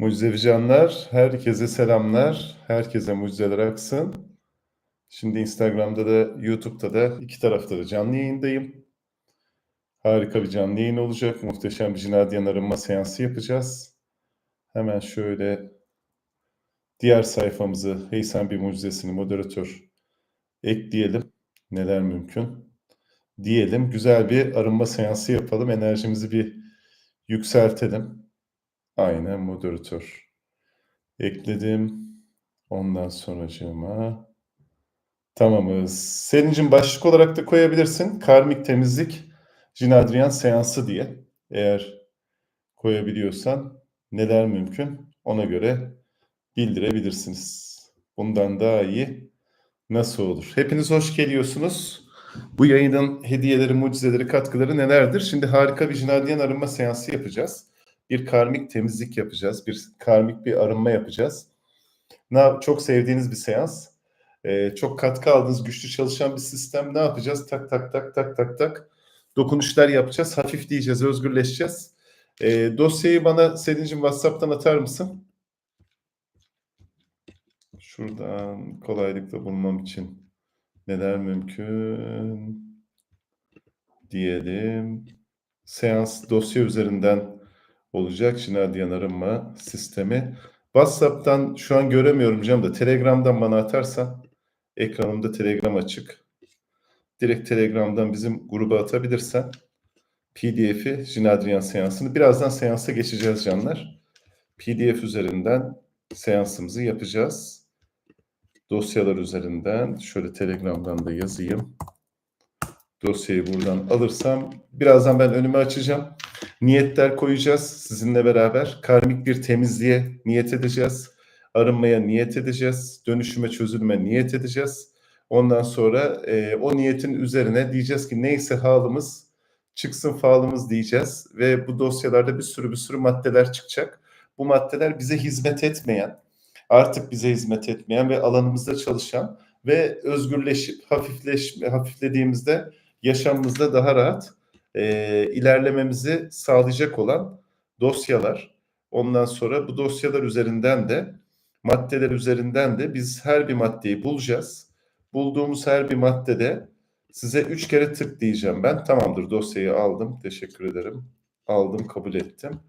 Mucizevi canlar, herkese selamlar, herkese mucizeler aksın. Şimdi Instagram'da da, YouTube'da da iki tarafta da canlı yayındayım. Harika bir canlı yayın olacak. Muhteşem bir Cinadiyen arınma seansı yapacağız. Hemen şöyle diğer sayfamızı Heysen bir mucizesini moderatör ekleyelim. Neler mümkün? Diyelim güzel bir arınma seansı yapalım. Enerjimizi bir yükseltelim. Aynen moderatör. Ekledim. Ondan sonracığıma tamamız. Senin başlık olarak da koyabilirsin. Karmik temizlik Jinadrian seansı diye. Eğer koyabiliyorsan neler mümkün ona göre bildirebilirsiniz. Bundan daha iyi nasıl olur? Hepiniz hoş geliyorsunuz. Bu yayının hediyeleri, mucizeleri, katkıları nelerdir? Şimdi harika bir Jinadrian arınma seansı yapacağız bir karmik temizlik yapacağız. Bir karmik bir arınma yapacağız. Ne, çok sevdiğiniz bir seans. Ee, çok katkı aldığınız, güçlü çalışan bir sistem. Ne yapacağız? Tak tak tak tak tak tak. Dokunuşlar yapacağız. Hafifleyeceğiz, özgürleşeceğiz. Ee, dosyayı bana Selin'cim WhatsApp'tan atar mısın? Şuradan kolaylıkla bulmam için neler mümkün diyelim. Seans dosya üzerinden olacak. Şinadiyen arınma sistemi. WhatsApp'tan şu an göremiyorum canım da Telegram'dan bana atarsan ekranımda Telegram açık. Direkt Telegram'dan bizim gruba atabilirsen PDF'i Jinadrian seansını birazdan seansa geçeceğiz canlar. PDF üzerinden seansımızı yapacağız. Dosyalar üzerinden şöyle Telegram'dan da yazayım. Dosyayı buradan alırsam birazdan ben önümü açacağım niyetler koyacağız sizinle beraber. Karmik bir temizliğe niyet edeceğiz. Arınmaya niyet edeceğiz. Dönüşüme çözülme niyet edeceğiz. Ondan sonra e, o niyetin üzerine diyeceğiz ki neyse halımız çıksın falımız diyeceğiz. Ve bu dosyalarda bir sürü bir sürü maddeler çıkacak. Bu maddeler bize hizmet etmeyen, artık bize hizmet etmeyen ve alanımızda çalışan ve özgürleşip hafifleş, hafiflediğimizde yaşamımızda daha rahat e, ilerlememizi sağlayacak olan dosyalar. Ondan sonra bu dosyalar üzerinden de maddeler üzerinden de biz her bir maddeyi bulacağız. Bulduğumuz her bir maddede size üç kere tık diyeceğim ben. Tamamdır dosyayı aldım. Teşekkür ederim. Aldım kabul ettim.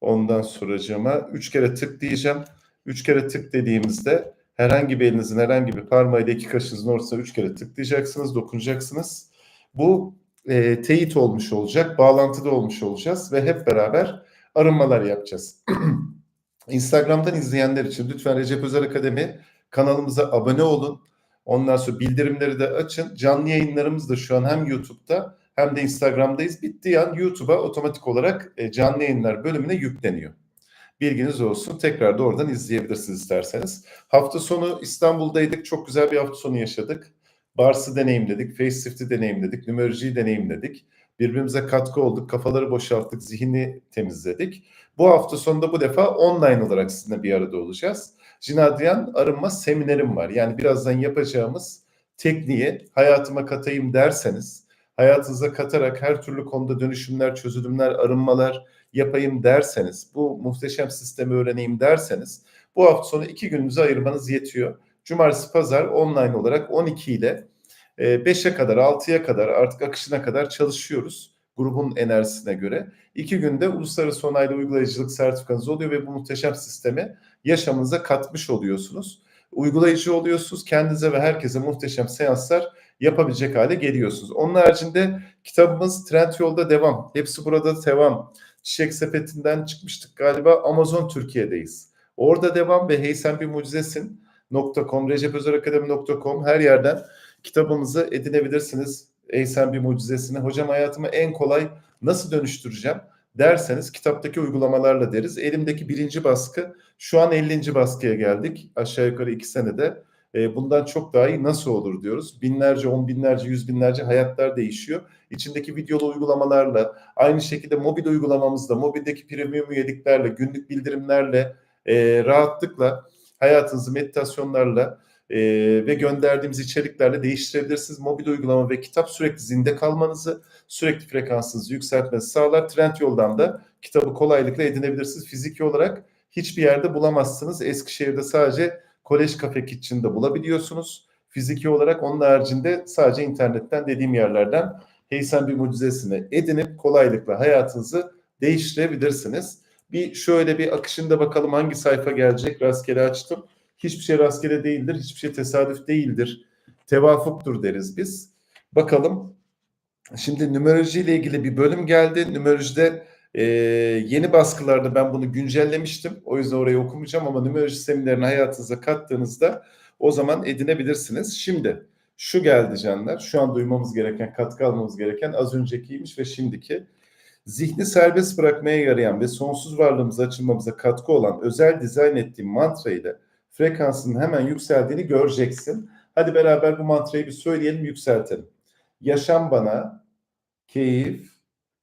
Ondan sonracığıma üç kere tık diyeceğim. Üç kere tık dediğimizde herhangi bir elinizin herhangi bir parmağıyla iki kaşınızın ortasına üç kere tıklayacaksınız, dokunacaksınız. Bu e, teyit olmuş olacak, bağlantıda olmuş olacağız ve hep beraber arınmalar yapacağız. Instagram'dan izleyenler için lütfen Recep Özer Akademi kanalımıza abone olun. Ondan sonra bildirimleri de açın. Canlı yayınlarımız da şu an hem YouTube'da hem de Instagram'dayız. Bittiği an YouTube'a otomatik olarak e, canlı yayınlar bölümüne yükleniyor. Bilginiz olsun. Tekrar da oradan izleyebilirsiniz isterseniz. Hafta sonu İstanbul'daydık. Çok güzel bir hafta sonu yaşadık. Bars'ı deneyimledik, Facelift'i deneyimledik, numerolojiyi deneyimledik. Birbirimize katkı olduk, kafaları boşalttık, zihni temizledik. Bu hafta sonunda bu defa online olarak sizinle bir arada olacağız. Jinadriyan arınma seminerim var. Yani birazdan yapacağımız tekniği hayatıma katayım derseniz, hayatınıza katarak her türlü konuda dönüşümler, çözülümler, arınmalar yapayım derseniz, bu muhteşem sistemi öğreneyim derseniz, bu hafta sonu iki gününüzü ayırmanız yetiyor. Cumartesi pazar online olarak 12 ile 5'e kadar 6'ya kadar artık akışına kadar çalışıyoruz grubun enerjisine göre. İki günde uluslararası onaylı uygulayıcılık sertifikanız oluyor ve bu muhteşem sistemi yaşamınıza katmış oluyorsunuz. Uygulayıcı oluyorsunuz. Kendinize ve herkese muhteşem seanslar yapabilecek hale geliyorsunuz. Onun haricinde kitabımız Trend Yolda devam. Hepsi burada devam. Çiçek sepetinden çıkmıştık galiba. Amazon Türkiye'deyiz. Orada devam ve Hey Sen Bir Mucizesin recepözerakademi.com, recepözerakademi.com her yerden kitabımızı edinebilirsiniz. Ey sen bir mucizesini. Hocam hayatımı en kolay nasıl dönüştüreceğim derseniz kitaptaki uygulamalarla deriz. Elimdeki birinci baskı şu an 50. baskıya geldik. Aşağı yukarı iki senede. E, bundan çok daha iyi nasıl olur diyoruz. Binlerce, on binlerce, yüz binlerce hayatlar değişiyor. İçindeki videolu uygulamalarla, aynı şekilde mobil uygulamamızda, mobildeki premium üyeliklerle, günlük bildirimlerle, e, rahatlıkla hayatınızı meditasyonlarla e, ve gönderdiğimiz içeriklerle değiştirebilirsiniz. Mobil uygulama ve kitap sürekli zinde kalmanızı, sürekli frekansınızı yükseltmenizi sağlar. Trend yoldan da kitabı kolaylıkla edinebilirsiniz. Fiziki olarak hiçbir yerde bulamazsınız. Eskişehir'de sadece Kolej Kafe Kitchen'da bulabiliyorsunuz. Fiziki olarak onun haricinde sadece internetten dediğim yerlerden Heysem bir mucizesini edinip kolaylıkla hayatınızı değiştirebilirsiniz. Bir şöyle bir akışında bakalım hangi sayfa gelecek rastgele açtım. Hiçbir şey rastgele değildir, hiçbir şey tesadüf değildir. Tevafuktur deriz biz. Bakalım. Şimdi numeroloji ilgili bir bölüm geldi. Numerolojide e, yeni baskılarda ben bunu güncellemiştim. O yüzden orayı okumayacağım ama numeroloji seminerini hayatınıza kattığınızda o zaman edinebilirsiniz. Şimdi şu geldi canlar. Şu an duymamız gereken, katkı almamız gereken az öncekiymiş ve şimdiki. Zihni serbest bırakmaya yarayan ve sonsuz varlığımıza açılmamıza katkı olan özel dizayn ettiğim mantra ile frekansının hemen yükseldiğini göreceksin. Hadi beraber bu mantrayı bir söyleyelim, yükseltelim. Yaşam bana keyif,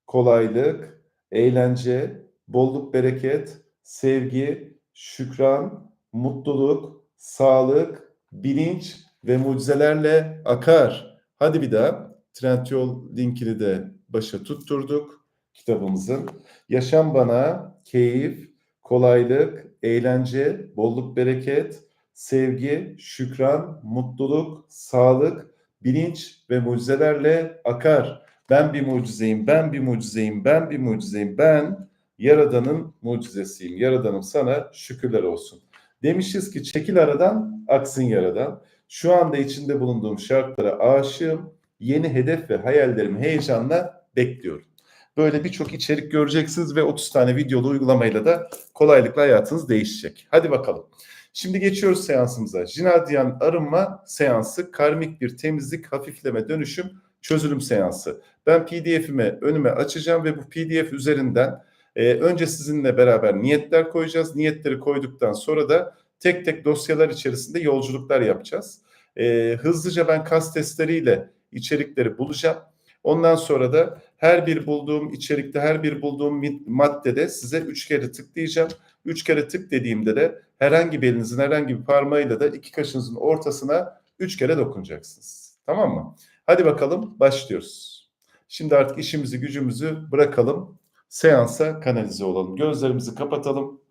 kolaylık, eğlence, bolluk, bereket, sevgi, şükran, mutluluk, sağlık, bilinç ve mucizelerle akar. Hadi bir daha. Trendyol linkini de başa tutturduk kitabımızın. Yaşam bana keyif, kolaylık, eğlence, bolluk, bereket, sevgi, şükran, mutluluk, sağlık, bilinç ve mucizelerle akar. Ben bir mucizeyim, ben bir mucizeyim, ben bir mucizeyim, ben Yaradan'ın mucizesiyim. Yaradan'ım sana şükürler olsun. Demişiz ki çekil aradan, aksın yaradan. Şu anda içinde bulunduğum şartlara aşığım. Yeni hedef ve hayallerimi heyecanla bekliyorum. Böyle birçok içerik göreceksiniz ve 30 tane videolu uygulamayla da kolaylıkla hayatınız değişecek. Hadi bakalım. Şimdi geçiyoruz seansımıza. Jinadyan arınma seansı, karmik bir temizlik, hafifleme, dönüşüm, çözülüm seansı. Ben PDF'imi önüme açacağım ve bu PDF üzerinden e, önce sizinle beraber niyetler koyacağız. Niyetleri koyduktan sonra da tek tek dosyalar içerisinde yolculuklar yapacağız. E, hızlıca ben kas testleriyle içerikleri bulacağım. Ondan sonra da her bir bulduğum içerikte, her bir bulduğum maddede size üç kere tıklayacağım. Üç kere tık dediğimde de herhangi bir elinizin herhangi bir parmağıyla da iki kaşınızın ortasına üç kere dokunacaksınız. Tamam mı? Hadi bakalım başlıyoruz. Şimdi artık işimizi gücümüzü bırakalım. Seansa kanalize olalım. Gözlerimizi kapatalım.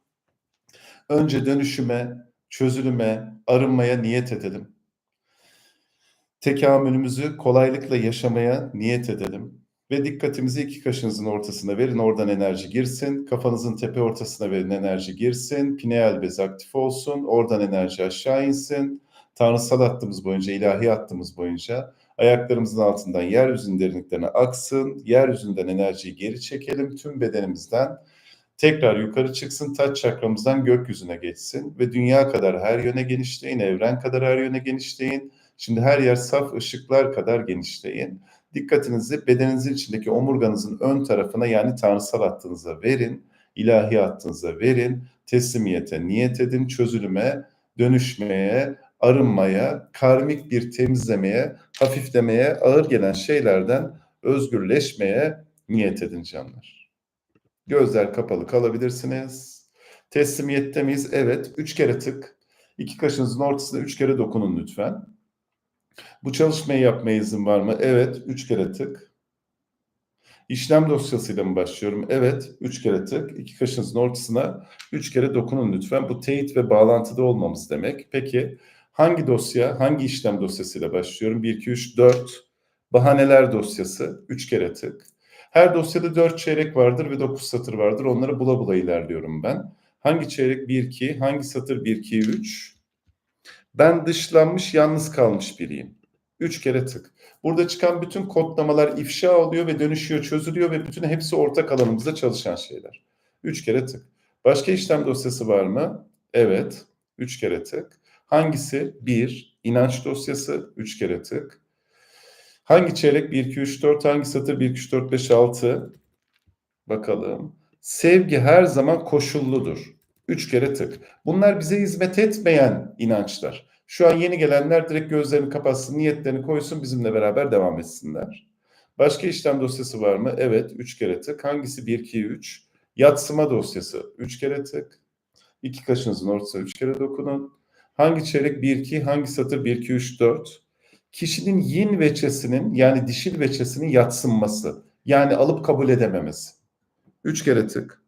Önce dönüşüme, çözülüme, arınmaya niyet edelim. Tekamülümüzü kolaylıkla yaşamaya niyet edelim. Ve dikkatimizi iki kaşınızın ortasına verin. Oradan enerji girsin. Kafanızın tepe ortasına verin. Enerji girsin. Pineal bez aktif olsun. Oradan enerji aşağı insin. Tanrısal hattımız boyunca, ilahi hattımız boyunca ayaklarımızın altından yeryüzünün derinliklerine aksın. Yeryüzünden enerjiyi geri çekelim. Tüm bedenimizden tekrar yukarı çıksın. Taç çakramızdan gökyüzüne geçsin. Ve dünya kadar her yöne genişleyin. Evren kadar her yöne genişleyin. Şimdi her yer saf ışıklar kadar genişleyin. Dikkatinizi bedeninizin içindeki omurganızın ön tarafına yani tanrısal hattınıza verin. ilahi hattınıza verin. Teslimiyete niyet edin. Çözülüme, dönüşmeye, arınmaya, karmik bir temizlemeye, hafiflemeye, ağır gelen şeylerden özgürleşmeye niyet edin canlar. Gözler kapalı kalabilirsiniz. Teslimiyette miyiz? Evet. Üç kere tık. İki kaşınızın ortasına üç kere dokunun lütfen. Bu çalışmayı yapmaya izin var mı? Evet. Üç kere tık. İşlem dosyasıyla mı başlıyorum? Evet. Üç kere tık. İki kaşınızın ortasına üç kere dokunun lütfen. Bu teyit ve bağlantıda olmamız demek. Peki hangi dosya, hangi işlem dosyasıyla başlıyorum? 1, 2, 3, 4. Bahaneler dosyası. Üç kere tık. Her dosyada dört çeyrek vardır ve dokuz satır vardır. Onları bula bula ilerliyorum ben. Hangi çeyrek 1, 2, hangi satır 1, 2, 3? Ben dışlanmış, yalnız kalmış biriyim. Üç kere tık. Burada çıkan bütün kodlamalar ifşa oluyor ve dönüşüyor, çözülüyor ve bütün hepsi ortak alanımızda çalışan şeyler. Üç kere tık. Başka işlem dosyası var mı? Evet. Üç kere tık. Hangisi? Bir. İnanç dosyası. Üç kere tık. Hangi çeyrek? 1, 2, 3, 4. Hangi satır? 1, 2, 3, 4, 5, 6. Bakalım. Sevgi her zaman koşulludur. Üç kere tık. Bunlar bize hizmet etmeyen inançlar. Şu an yeni gelenler direkt gözlerini kapatsın, niyetlerini koysun, bizimle beraber devam etsinler. Başka işlem dosyası var mı? Evet, üç kere tık. Hangisi? 1, 2, 3. Yatsıma dosyası. Üç kere tık. İki kaşınızın ortasına üç kere dokunun. Hangi çeyrek? 1, 2. Hangi satır? 1, 2, 3, 4. Kişinin yin veçesinin yani dişil veçesinin yatsınması. Yani alıp kabul edememesi. Üç kere tık.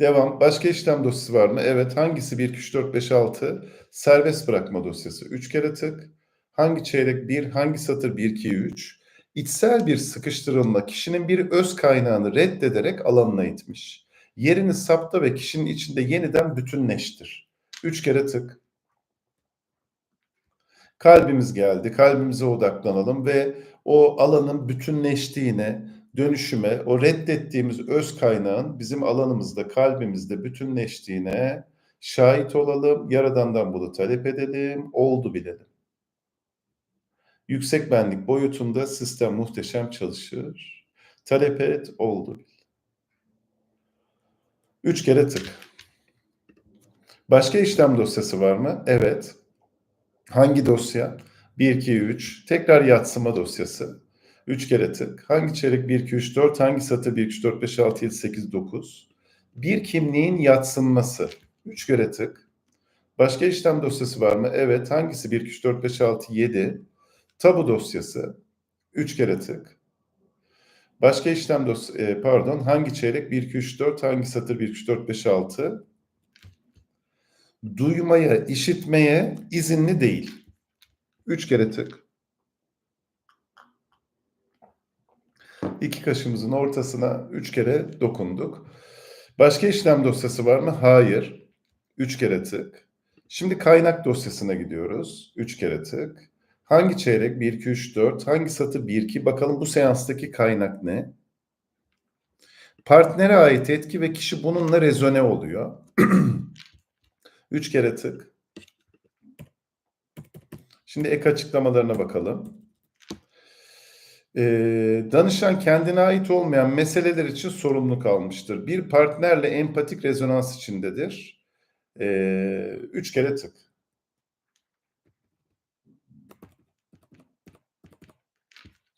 Devam. Başka işlem dosyası var mı? Evet. Hangisi 1, 2, 3, 4, 5, 6? Serbest bırakma dosyası. 3 kere tık. Hangi çeyrek 1, hangi satır 1, 2, 3? İçsel bir sıkıştırılma kişinin bir öz kaynağını reddederek alanına itmiş. Yerini sapta ve kişinin içinde yeniden bütünleştir. 3 kere tık. Kalbimiz geldi. Kalbimize odaklanalım ve o alanın bütünleştiğine, dönüşüme, o reddettiğimiz öz kaynağın bizim alanımızda, kalbimizde bütünleştiğine şahit olalım. Yaradandan bunu talep edelim. Oldu bilelim. Yüksek benlik boyutunda sistem muhteşem çalışır. Talep et, oldu. Üç kere tık. Başka işlem dosyası var mı? Evet. Hangi dosya? 1, 2, 3. Tekrar yatsıma dosyası. 3 kere tık. Hangi çeyrek 1, 2, 3, 4? Hangi satır 1, 2, 3, 4, 5, 6, 7, 8, 9? Bir kimliğin yatsınması. 3 kere tık. Başka işlem dosyası var mı? Evet. Hangisi 1, 2, 3, 4, 5, 6, 7? Tabu dosyası. 3 kere tık. Başka işlem dosyası, e, pardon, hangi çeyrek? 1, 2, 3, 4, hangi satır? 1, 2, 3, 4, 5, 6? Duymaya, işitmeye izinli değil. 3 kere tık. İki kaşımızın ortasına 3 kere dokunduk. Başka işlem dosyası var mı? Hayır. 3 kere tık. Şimdi kaynak dosyasına gidiyoruz. 3 kere tık. Hangi çeyrek? 1, 2, 3, 4. Hangi satır? 1, 2. Bakalım bu seanstaki kaynak ne? Partnere ait etki ve kişi bununla rezone oluyor. 3 kere tık. Şimdi ek açıklamalarına bakalım. Ee, danışan kendine ait olmayan meseleler için sorumluluk almıştır. Bir partnerle empatik rezonans içindedir. Ee, üç kere tık.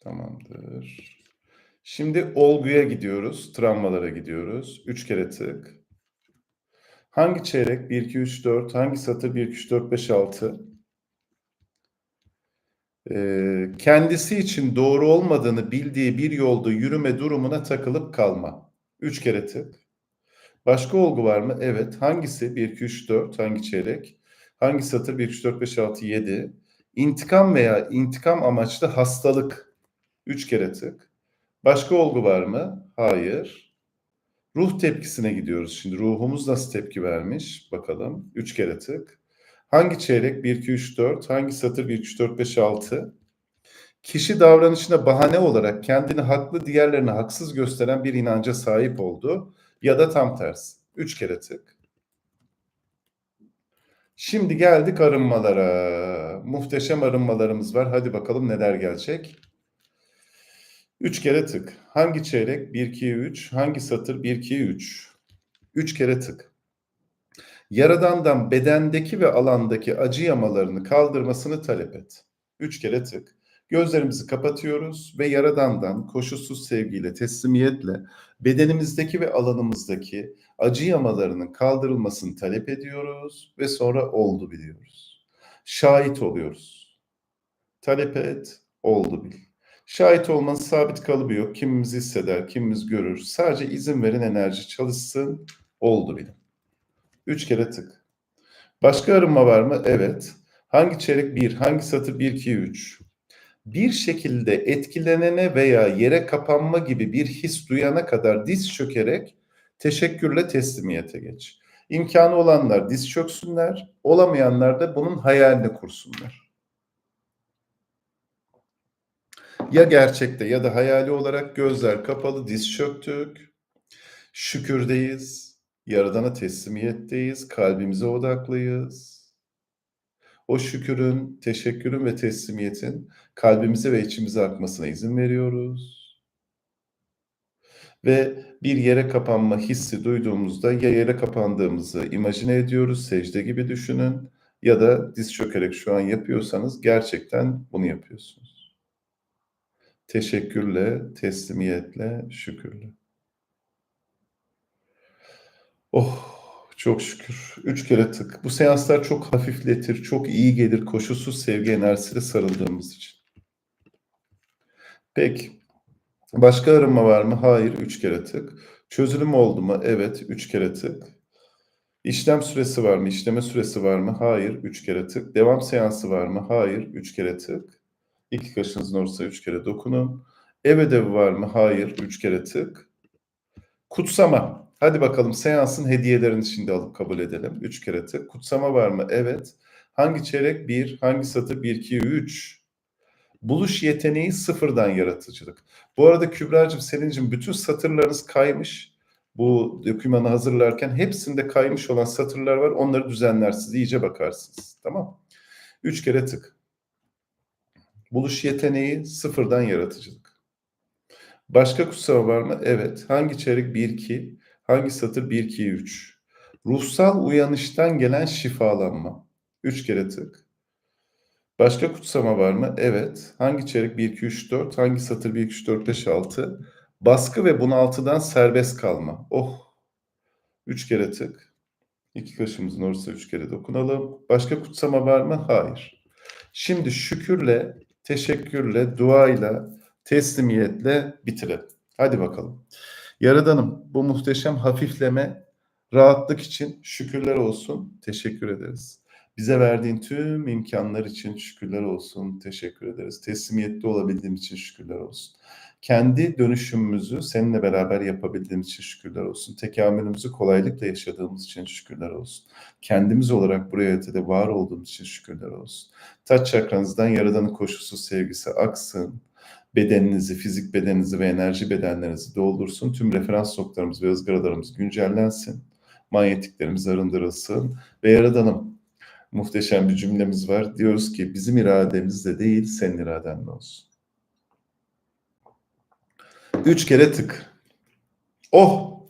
Tamamdır. Şimdi olguya gidiyoruz. Travmalara gidiyoruz. Üç kere tık. Hangi çeyrek? 1, 2, 3, 4. Hangi satır? 1, 2, 3, 4, 5, 6. Kendisi için doğru olmadığını bildiği bir yolda yürüme durumuna takılıp kalma. Üç kere tık. Başka olgu var mı? Evet. Hangisi? 1, 2, 3, 4. Hangi çeyrek? Hangi satır? 1, 2, 3, 4, 5, 6, 7. İntikam veya intikam amaçlı hastalık. Üç kere tık. Başka olgu var mı? Hayır. Ruh tepkisine gidiyoruz. Şimdi ruhumuz nasıl tepki vermiş? Bakalım. Üç kere tık. Hangi çeyrek? 1, 2, 3, 4. Hangi satır? 1, 2, 3, 4, 5, 6. Kişi davranışına bahane olarak kendini haklı, diğerlerini haksız gösteren bir inanca sahip oldu. Ya da tam tersi. Üç kere tık. Şimdi geldik arınmalara. Muhteşem arınmalarımız var. Hadi bakalım neler gelecek. Üç kere tık. Hangi çeyrek? 1, 2, 3. Hangi satır? 1, 2, 3. Üç kere tık. Yaradandan bedendeki ve alandaki acı yamalarını kaldırmasını talep et. Üç kere tık. Gözlerimizi kapatıyoruz ve Yaradan'dan koşulsuz sevgiyle, teslimiyetle bedenimizdeki ve alanımızdaki acı yamalarının kaldırılmasını talep ediyoruz ve sonra oldu biliyoruz. Şahit oluyoruz. Talep et, oldu bil. Şahit olmanın sabit kalıbı yok. Kimimiz hisseder, kimimiz görür. Sadece izin verin enerji çalışsın, oldu bilin. Üç kere tık. Başka arınma var mı? Evet. Hangi çeyrek? Bir. Hangi satır? Bir, iki, üç. Bir şekilde etkilenene veya yere kapanma gibi bir his duyana kadar diz çökerek teşekkürle teslimiyete geç. İmkanı olanlar diz çöksünler, olamayanlar da bunun hayalini kursunlar. Ya gerçekte ya da hayali olarak gözler kapalı diz çöktük. Şükürdeyiz. Yaradana teslimiyetteyiz. Kalbimize odaklıyız. O şükürün, teşekkürün ve teslimiyetin kalbimize ve içimize akmasına izin veriyoruz. Ve bir yere kapanma hissi duyduğumuzda ya yere kapandığımızı imajine ediyoruz, secde gibi düşünün ya da diz çökerek şu an yapıyorsanız gerçekten bunu yapıyorsunuz. Teşekkürle, teslimiyetle, şükürle. Oh çok şükür. Üç kere tık. Bu seanslar çok hafifletir, çok iyi gelir koşulsuz sevgi enerjisiyle sarıldığımız için. Peki. Başka arınma var mı? Hayır. Üç kere tık. Çözülüm oldu mu? Evet. 3 kere tık. İşlem süresi var mı? İşleme süresi var mı? Hayır. 3 kere tık. Devam seansı var mı? Hayır. 3 kere tık. İki kaşınızın ortasına 3 kere dokunun. Ev ödevi var mı? Hayır. 3 kere tık. Kutsama. Hadi bakalım seansın hediyelerini şimdi alıp kabul edelim. 3 kere tık. Kutsama var mı? Evet. Hangi çeyrek? 1. Hangi satır? 1, 2, 3. Buluş yeteneği sıfırdan yaratıcılık. Bu arada Kübra'cığım, Selin'cim bütün satırlarınız kaymış. Bu dokümanı hazırlarken hepsinde kaymış olan satırlar var. Onları düzenlersiniz. iyice bakarsınız. Tamam. Üç kere tık. Buluş yeteneği sıfırdan yaratıcılık. Başka kutsama var mı? Evet. Hangi çeyrek? 1, 2. Hangi satır? 1, 2, 3. Ruhsal uyanıştan gelen şifalanma. Üç kere tık. Başka kutsama var mı? Evet. Hangi çeyrek? 1, 2, 3, 4. Hangi satır? 1, 2, 3, 4, 5, 6. Baskı ve bunaltıdan serbest kalma. Oh. Üç kere tık. İki kaşımızın ortasına üç kere dokunalım. Başka kutsama var mı? Hayır. Şimdi şükürle, teşekkürle, duayla, teslimiyetle bitirelim. Hadi bakalım. Yaradanım bu muhteşem hafifleme, rahatlık için şükürler olsun. Teşekkür ederiz. Bize verdiğin tüm imkanlar için şükürler olsun. Teşekkür ederiz. Teslimiyetli olabildiğim için şükürler olsun. Kendi dönüşümümüzü seninle beraber yapabildiğimiz için şükürler olsun. Tekamülümüzü kolaylıkla yaşadığımız için şükürler olsun. Kendimiz olarak buraya ötede var olduğumuz için şükürler olsun. Taç çakranızdan Yaradan'ın koşulsuz sevgisi aksın. Bedeninizi, fizik bedeninizi ve enerji bedenlerinizi doldursun. Tüm referans noktalarımız ve ızgaralarımız güncellensin. Manyetiklerimiz arındırılsın. Ve Yaradan'ım muhteşem bir cümlemiz var. Diyoruz ki bizim irademizle değil senin iradenle olsun. Üç kere tık. Oh!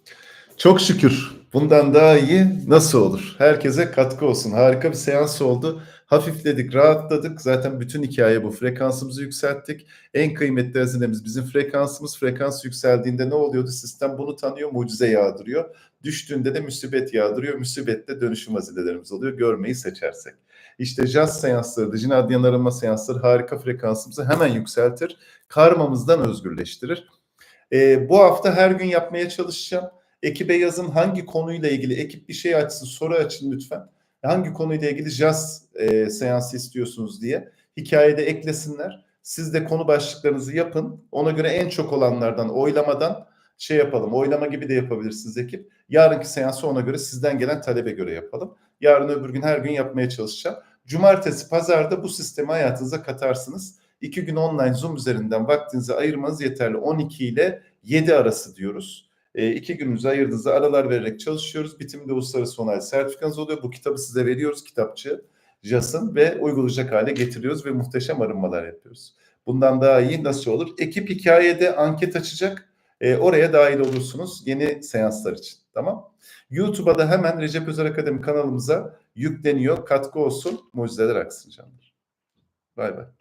Çok şükür. Bundan daha iyi nasıl olur? Herkese katkı olsun. Harika bir seans oldu. Hafifledik, rahatladık. Zaten bütün hikaye bu. Frekansımızı yükselttik. En kıymetli hazinemiz bizim frekansımız. Frekans yükseldiğinde ne oluyordu? Sistem bunu tanıyor, mucize yağdırıyor. Düştüğünde de müsibet yağdırıyor. Müsibette dönüşüm hazinelerimiz oluyor. Görmeyi seçersek. İşte jazz seansları, dijin adyan arama seansları harika frekansımızı hemen yükseltir. Karmamızdan özgürleştirir. Ee, bu hafta her gün yapmaya çalışacağım. Ekibe yazın hangi konuyla ilgili, ekip bir şey açsın, soru açın lütfen. Hangi konuyla ilgili jazz e, seansı istiyorsunuz diye. Hikayede eklesinler. Siz de konu başlıklarınızı yapın. Ona göre en çok olanlardan oylamadan şey yapalım. Oylama gibi de yapabilirsiniz ekip. Yarınki seansı ona göre sizden gelen talebe göre yapalım. Yarın öbür gün her gün yapmaya çalışacağım. Cumartesi, pazarda bu sistemi hayatınıza katarsınız. İki gün online Zoom üzerinden vaktinizi ayırmanız yeterli. 12 ile 7 arası diyoruz. E, iki gününüzü ayırdığınızda aralar vererek çalışıyoruz. Bitiminde uluslararası onay sertifikanız oluyor. Bu kitabı size veriyoruz kitapçı. JAS'ın ve uygulayacak hale getiriyoruz ve muhteşem arınmalar yapıyoruz. Bundan daha iyi nasıl olur? Ekip hikayede anket açacak. E, oraya dahil olursunuz yeni seanslar için. Tamam. YouTube'a da hemen Recep Özer Akademi kanalımıza yükleniyor. Katkı olsun. Mucizeler aksın canlar. Bay bay.